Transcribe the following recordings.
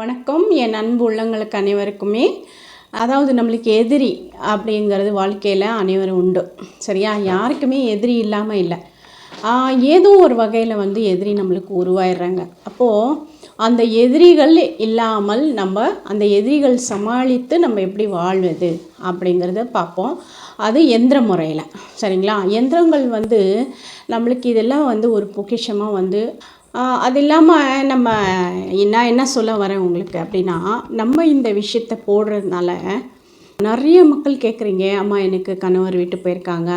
வணக்கம். என் அன்பு உள்ளங்களுக்கு அனைவருக்குமே. அதாவது நம்மளுக்கு எதிரி அப்படிங்கிறது வாழ்க்கையில் அனைவரும் உண்டு. சரியா? யாருக்குமே எதிரி இல்லாமல் இல்லை. ஏதோ ஒரு வகையில் வந்து எதிரி நம்மளுக்கு உருவாயிடுறாங்க. அப்போது அந்த எதிரிகள் இல்லாமல் நம்ம அந்த எதிரிகள் சமாளித்து நம்ம எப்படி வாழ்வது அப்படிங்கிறத பார்ப்போம். அது எந்திர முறையில். சரிங்களா? எந்திரங்கள் வந்து நம்மளுக்கு இதெல்லாம் வந்து ஒரு பொக்கிஷமாக வந்து அது இல்லாமல் நம்ம நான் என்ன சொல்ல வரேன் உங்களுக்கு அப்படின்னா நம்ம இந்த விஷயத்தை போடுறதுனால நிறைய மக்கள் கேட்குறீங்க அம்மா எனக்கு கணவர் விட்டு போயிருக்காங்க.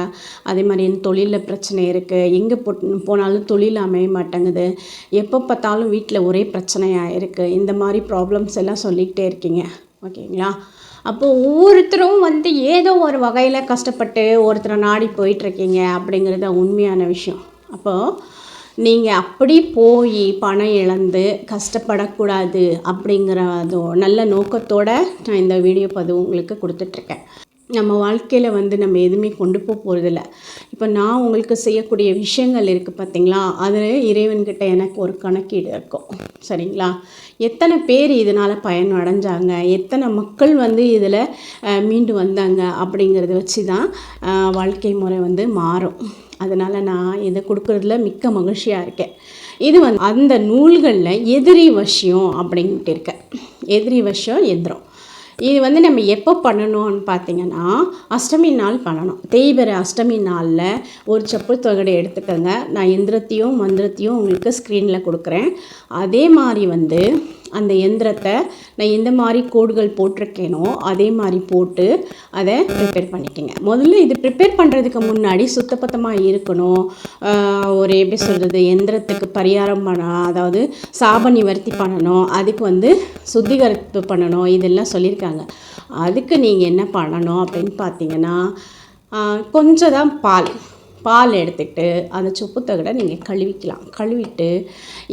அதே மாதிரி என் தொழிலில் பிரச்சனை இருக்குது எங்கே போ போனாலும் தொழில் அமைய மாட்டேங்குது. எப்போ பார்த்தாலும் வீட்டில் ஒரே பிரச்சனையாக இருக்குது இந்த மாதிரி ப்ராப்ளம்ஸ் எல்லாம் சொல்லிக்கிட்டே இருக்கீங்க. ஓகேங்களா? அப்போது ஒவ்வொருத்தரும் வந்து ஏதோ ஒரு வகையில் கஷ்டப்பட்டு ஒருத்தரை நாடி போயிட்டுருக்கீங்க அப்படிங்கிறது உண்மையான விஷயம். அப்போது நீங்கள் அப்படி போய் பணம் இழந்து கஷ்டப்படக்கூடாது அப்படிங்கிற அது நல்ல நோக்கத்தோடு நான் இந்த வீடியோ பதிவு உங்களுக்கு கொடுத்துட்ருக்கேன். நம்ம வாழ்க்கையில் வந்து நம்ம எதுவுமே கொண்டு போக போகிறதில்ல இப்போ நான் உங்களுக்கு செய்யக்கூடிய விஷயங்கள் இருக்குது பார்த்திங்களா அதில் இறைவன்கிட்ட எனக்கு ஒரு கணக்கீடு இருக்கும். சரிங்களா? எத்தனை பேர் இதனால் பயன் அடைஞ்சாங்க எத்தனை மக்கள் வந்து இதில் மீண்டு வந்தாங்க? அப்படிங்கிறத வச்சு தான் வாழ்க்கை முறை வந்து மாறும். அதனால் நான் இதை கொடுக்குறதுல மிக்க மகிழ்ச்சியாக இருக்கேன். இது வந்து அந்த நூல்களில் எதிரி வசியம் அப்படின்ட்டு இருக்கேன் எதிரி வசியம் எந்திரம். இது வந்து நம்ம எப்போ பண்ணணும்னு பார்த்தீங்கன்னா அஷ்டமி நாள் பண்ணணும். தேய்பிற அஷ்டமி நாளில் ஒரு செப்பு தொகடை எடுத்துக்கோங்க. நான் எந்திரத்தையும் மந்திரத்தையும் உங்களுக்கு ஸ்க்ரீனில் கொடுக்குறேன். அதே மாதிரி வந்து அந்த எந்திரத்தை நான் எந்த மாதிரி கோடுகள் போட்டிருக்கேனோ அதே மாதிரி போட்டு அதை ப்ரிப்பேர் பண்ணிக்கோங்க. முதல்ல இது ப்ரிப்பேர் பண்ணுறதுக்கு முன்னாடி சுத்தப்பத்தமாக இருக்கணும். ஒரு எப்படி சொல்கிறது எந்திரத்துக்கு பரிகாரம் பண்ண அதாவது சாப நிவர்த்தி பண்ணணும் அதுக்கு வந்து சுத்திகரிப்பு பண்ணணும் இதெல்லாம் சொல்லியிருக்காங்க. அதுக்கு நீங்கள் என்ன பண்ணணும் அப்படின்னு பார்த்தீங்கன்னா கொஞ்சம் தான் பால். பால் எடுத்துக்கிட்டு அந்த சொப்பு தகடை நீங்கள் கழுவிக்கலாம். கழுவிட்டு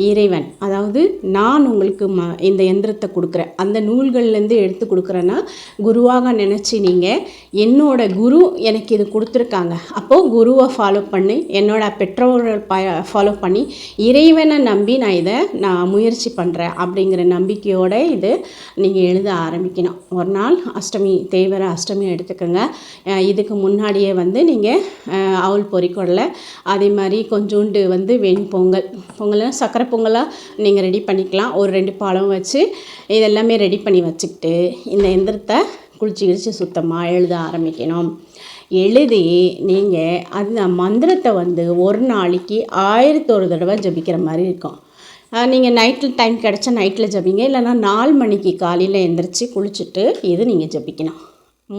இறைவன் அதாவது நான் உங்களுக்கு ம இந்த எந்திரத்தை கொடுக்குறேன். அந்த நூல்கள்லேருந்து எடுத்து கொடுக்குறேன்னா குருவாக நினச்சி நீங்கள் என்னோட குரு எனக்கு இது கொடுத்துருக்காங்க. அப்போது குருவை ஃபாலோ பண்ணி. என்னோட பெற்றோர்கள் ப ஃபாலோ பண்ணி இறைவனை நம்பி நான் இதை நான் முயற்சி பண்ணுறேன் அப்படிங்கிற நம்பிக்கையோடு இது நீங்கள் எழுத ஆரம்பிக்கணும். ஒரு நாள் அஷ்டமி தேவர அஷ்டமி எடுத்துக்கோங்க. இதுக்கு முன்னாடியே வந்து நீங்கள் அவள் பொறி பொறிக்கொடலை அதே மாதிரி கொஞ்சோண்டு வந்து வெண் பொங்கல். பொங்கல் சக்கரை பொங்கலாக நீங்கள் ரெடி பண்ணிக்கலாம். ஒரு ரெண்டு பழம் வச்சு இதெல்லாமே ரெடி பண்ணி வச்சுக்கிட்டு இந்த எந்திரத்தை குளிச்சு கிழிச்சு சுத்தமாக எழுத ஆரம்பிக்கணும். எழுதி நீங்கள் அந்த மந்திரத்தை வந்து ஒரு நாளைக்கு ஆயிரத்தொரு தடவை ஜபிக்கிற மாதிரி இருக்கும். நீங்கள் நைட்டில் டைம் கிடச்சா நைட்டில் ஜபிங்க. இல்லைனா நாலு மணிக்கு காலையில் எந்திரிச்சு குளிச்சுட்டு இது நீங்கள் ஜபிக்கணும்.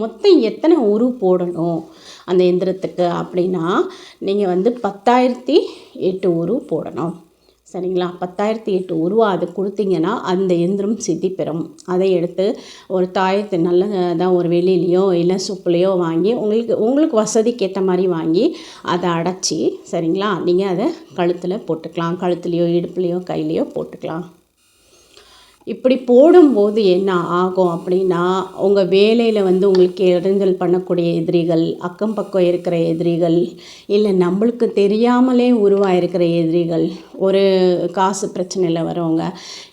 மொத்தம் எத்தனை உரு போடணும்? அந்த எந்திரத்துக்கு அப்படின்னா நீங்கள் வந்து பத்தாயிரத்தி எட்டு உரு போடணும். சரிங்களா? பத்தாயிரத்தி எட்டு உருவா அது கொடுத்தீங்கன்னா அந்த எந்திரம் சித்தி பெறும். அதை எடுத்து ஒரு தாயத்தை நல்ல தான் ஒரு வெளியிலையோ இல்லை சுப்புலையோ வாங்கி உங்களுக்கு உங்களுக்கு வசதிக்கு ஏற்ற மாதிரி வாங்கி அதை அடைச்சி சரிங்களா? நீங்கள் அதை கழுத்தில் போட்டுக்கலாம். கழுத்துலேயோ இடுப்புலையோ கையிலையோ போட்டுக்கலாம். இப்படி போடும்போது என்ன ஆகும் அப்படின்னா உங்கள் வேலையில் வந்து உங்களுக்கு இடைஞ்சல் பண்ணக்கூடிய எதிரிகள் அக்கம் பக்கம் இருக்கிற எதிரிகள் இல்லை நம்மளுக்கு தெரியாமலே உருவாயிருக்கிற எதிரிகள் ஒரு காசு பிரச்சனையில் வரவங்க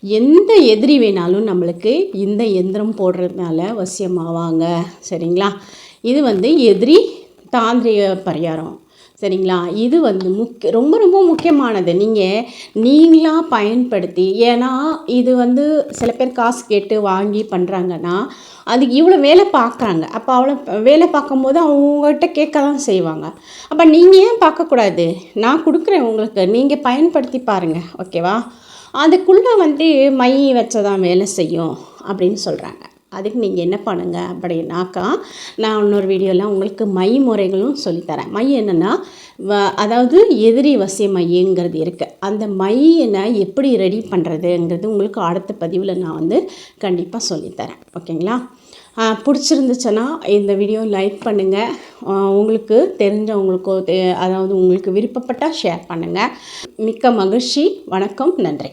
எந்த எதிரி வேணாலும் நம்மளுக்கு இந்த எந்திரம் போடுறதுனால வசியமாவாங்க சரிங்களா? இது வந்து எதிரி தாந்திரிக பரிகாரம். சரிங்களா? இது வந்து முக்கிய ரொம்ப ரொம்ப முக்கியமானது. நீங்கள் நீங்களாக பயன்படுத்தி ஏன்னா இது வந்து சில பேர் காசு கேட்டு வாங்கி பண்ணுறாங்கன்னா அதுக்கு இவ்வளோ வேலை பார்க்குறாங்க அப்போ அவ்வளோ வேலை பார்க்கும்போது அவங்ககிட்ட கேட்க தான் செய்வாங்க. அப்போ நீங்கள் ஏன் பார்க்கக்கூடாது நான் கொடுக்குறேன் உங்களுக்கு. நீங்கள் பயன்படுத்தி பாருங்கள் ஓகேவா? அதுக்குள்ளே வந்து மை வச்சதான் வேலை செய்யும் அப்படின்னு சொல்கிறாங்க அதுக்கு நீங்கள் என்ன பண்ணுங்கள் அப்படின்னாக்கா நான் இன்னொரு வீடியோவில் உங்களுக்கு மை முறைகளும் சொல்லித்தரேன். மை என்னென்னா வ அதாவது எதிரி வசிய மையங்கிறது இருக்குது அந்த மையினை எப்படி ரெடி பண்ணுறதுங்கிறது உங்களுக்கு அடுத்த பதிவில் நான் வந்து கண்டிப்பாக சொல்லித்தரேன். ஓகேங்களா? பிடிச்சிருந்துச்சுன்னா இந்த வீடியோ லைக் பண்ணுங்கள் உங்களுக்கு தெரிஞ்சவங்களுக்கோ அதாவது உங்களுக்கு விருப்பப்பட்டால் ஷேர் பண்ணுங்கள் மிக்க மகிழ்ச்சி. வணக்கம். நன்றி.